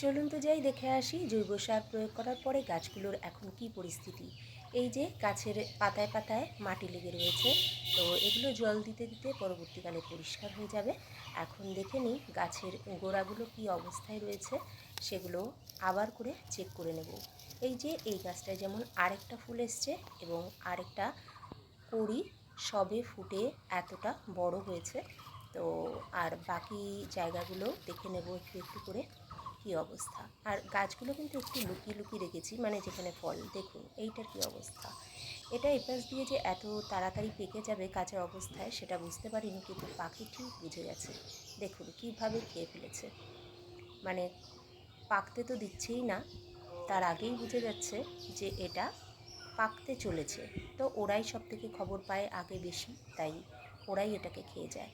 চলুন তো যাই, দেখে আসি জৈব সার প্রয়োগ করার পরে গাছগুলোর এখন কি পরিস্থিতি। এই যে গাছের পাতায় পাতায় মাটি লেগে রয়েছে, তো এগুলো জল দিতে দিতে পরবর্তীকালে পরিষ্কার হয়ে যাবে। এখন দেখে নিই গাছের গোড়াগুলো কি অবস্থায় রয়েছে, সেগুলো আবার করে চেক করে নেব। এই যে এই গাছটায় যেমন আরেকটা ফুল এসছে এবং আরেকটা কড়ি সবে ফুটে এতটা বড় হয়েছে, তো আর বাকি জায়গাগুলো দেখে নেব একটু একটু করে। কি অবস্থা? আর গাছগুলো কিন্তু একটু লুকিয়ে লুকিয়ে রেখেছি মানে যেখানে ফল, দেখুন এইটার কি অবস্থা? এটা এপাশ দিয়ে যে এত তাড়াতাড়ি পেকে যাবে কাঁচা অবস্থায়, সেটা বুঝতে পারিনি, কিন্তু পাখি ঠিক বুঝে গেছে। দেখুন কীভাবে খেয়ে ফেলেছে। মানে পাকতে তো দিচ্ছেই না, তার আগেই বুঝে যাচ্ছে যে এটা পাকতে চলেছে। তো ওরাই সব থেকে খবর পায় আগে বেশি, তাই ওরাই এটাকে খেয়ে যায়।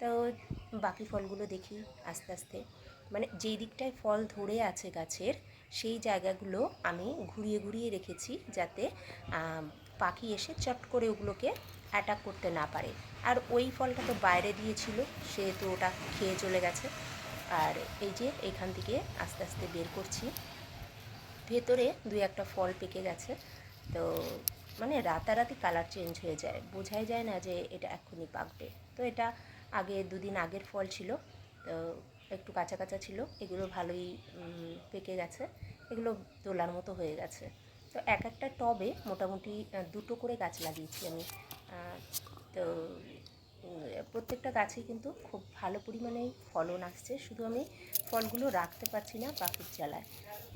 তো বাকি ফলগুলো দেখি আস্তে আস্তে। মানে যেই দিকটায় ফল ধরে আছে গাছের, সেই জায়গাগুলো আমি ঘুরিয়ে ঘুরিয়ে রেখেছি যাতে পাখি এসে চট করে ওগুলোকে অ্যাটাক করতে না পারে। আর ওই ফলটা তো বাইরে দিয়েছিল, সে তো ওটা খেয়ে চলে গেছে। আর এই যে এখান থেকে আস্তে আস্তে বের করছি। ভেতরে দুই একটা ফল পেকে গেছে। তো মানে রাতারাতি কালার চেঞ্জ হয়ে যায়। বোঝাই যায় না যে এটা এক্ষুনি পাকবে। তো এটা আগে দুদিন আগের ফল ছিল। তো একটু কাঁচা কাঁচা ছিল, এগুলো ভালোই পেকে গেছে, এগুলো তোলার মতো হয়ে গেছে। তো এক একটা টবে মোটামুটি দুটো করে গাছ লাগিয়েছি আমি। তো প্রত্যেকটা গাছে কিন্তু খুব ভালো পরিমাণেই ফলন আসছে। শুধু আমি ফলগুলো রাখতে পারছি না পাখির জ্বালায়।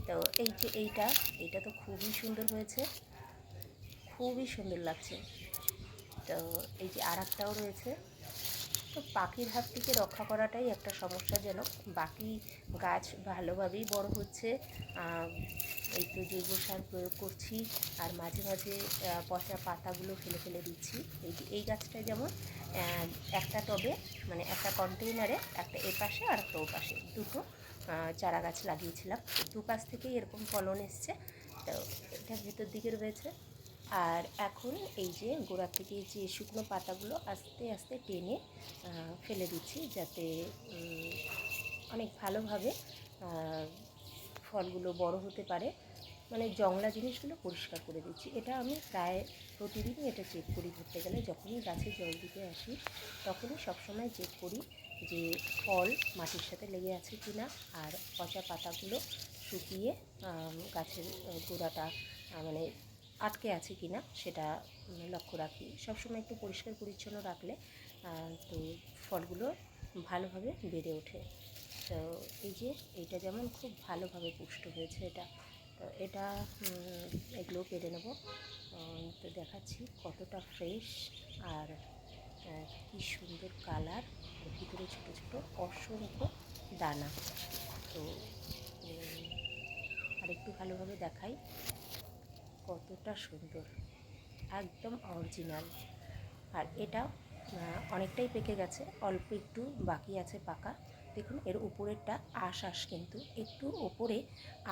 তো এই যে এইটা এইটা তো খুবই সুন্দর হয়েছে। খুবই সুন্দর লাগছে। তো এই যে আর রয়েছে। তো পাখির হাত থেকে রক্ষা করাটাই একটা সমস্যাজনক বাকি গাছ ভালোভাবেই বড় হচ্ছে। এই তো জৈব সার প্রয়োগ করছি আর মাঝে মাঝে পচা পাতাগুলো ফেলে ফেলে দিচ্ছি। এই এই গাছটা যেমন একটা টবে মানে একটা কন্টেইনারে, একটা এ পাশে আর একটা ও পাশে দুটো চারা গাছ লাগিয়েছিলাম। দুপাশ থেকেই এরকম ফলন এসছে। তো এটা ভেতর দিকে রয়েছে। আর এখন এই যে গোড়া থেকে যে শুকনো পাতাগুলো আস্তে আস্তে টেনে ফেলে দিচ্ছি যাতে অনেক ভালোভাবে ফলগুলো বড় হতে পারে। মানে জংলা জিনিসগুলো পরিষ্কার করে দিচ্ছি। এটা আমি প্রায় প্রতিদিনই এটা চেক করি ধরতে গেলে। যখনই গাছে জল দিতে আসি, তখনই সবসময় চেক করি যে ফল মাটির সাথে লেগে আছে কি না আর পচা পাতাগুলো শুকিয়ে গাছের গোড়াটা মানে আটকে আছে কি না সেটা লক্ষ্য রাখি। সবসময় একটু পরিষ্কার পরিচ্ছন্ন রাখলে তো ফলগুলো ভালোভাবে বেড়ে ওঠে। তো এই যে এটা যেমন খুব ভালোভাবে পুষ্ট হয়েছে এটা, তো এটা এগুলো পেরে নেব। তো দেখাচ্ছি কতটা ফ্রেশ আর কি সুন্দর কালার। ভিতরে ছোটো ছোটো অসংখ্য দানা। তো আর একটু ভালোভাবে দেখাই। কতটা সুন্দর, একদম অরিজিনাল আর এটা অনেকটাই পেকে গেছে, অল্প একটু বাকি আছে পাকা। দেখুন, এর উপরেরটা আশ আশ কিন্তু, একটু ওপরে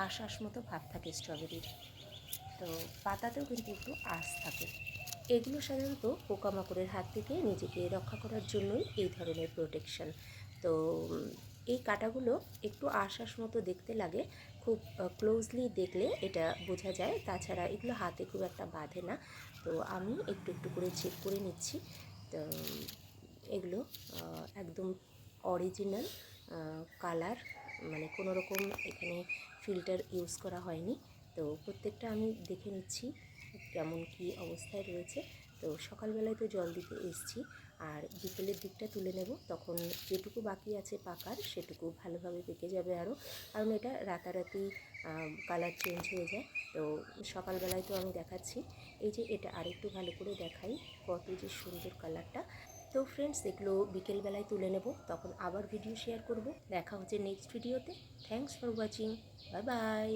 আশ আশ মতো ভাব থাকে স্ট্রবেরির তো পাতাতেও কিন্তু একটু আঁশ থাকে। এগুলো সাধারণত পোকামাকড়ের হাত থেকে নিজেকে রক্ষা করার জন্যই এই ধরনের প্রোটেকশন তো এই কাঁটাগুলো একটু আশ্বাস মতো দেখতে লাগে, খুব ক্লোজলি দেখলে এটা বোঝা যায়। তাছাড়া এগুলো হাতে খুব একটা বাঁধে না। তো আমি একটু একটু করে চেক করে নিচ্ছি। তো এগুলো একদম অরিজিনাল কালার মানে কোনো রকম এখানে ফিল্টার ইউজ করা হয়নি। তো প্রত্যেকটা আমি দেখে নিচ্ছি কেমন কি অবস্থায় রয়েছে। তো সকালবেলায় তো জল দিতে এসছি। আর বিকেলের দিকটা তুলে নেব। তখন যেটুকু বাকি আছে পাকার, সেটুকু ভালোভাবে পেকে যাবে আরও। কারণ এটা রাতারাতি কালার চেঞ্জ হয়ে যায়। তো সকালবেলায় তো আমি দেখাচ্ছি। এই যে এটা আরেকটু ভালো করে দেখাই, কত যে সুন্দর কালারটা। তো ফ্রেন্ডস এগুলো বিকেলবেলায় তুলে নেব। তখন আবার ভিডিও শেয়ার করব। দেখা হচ্ছে নেক্সট ভিডিওতে thanks for watching bye bye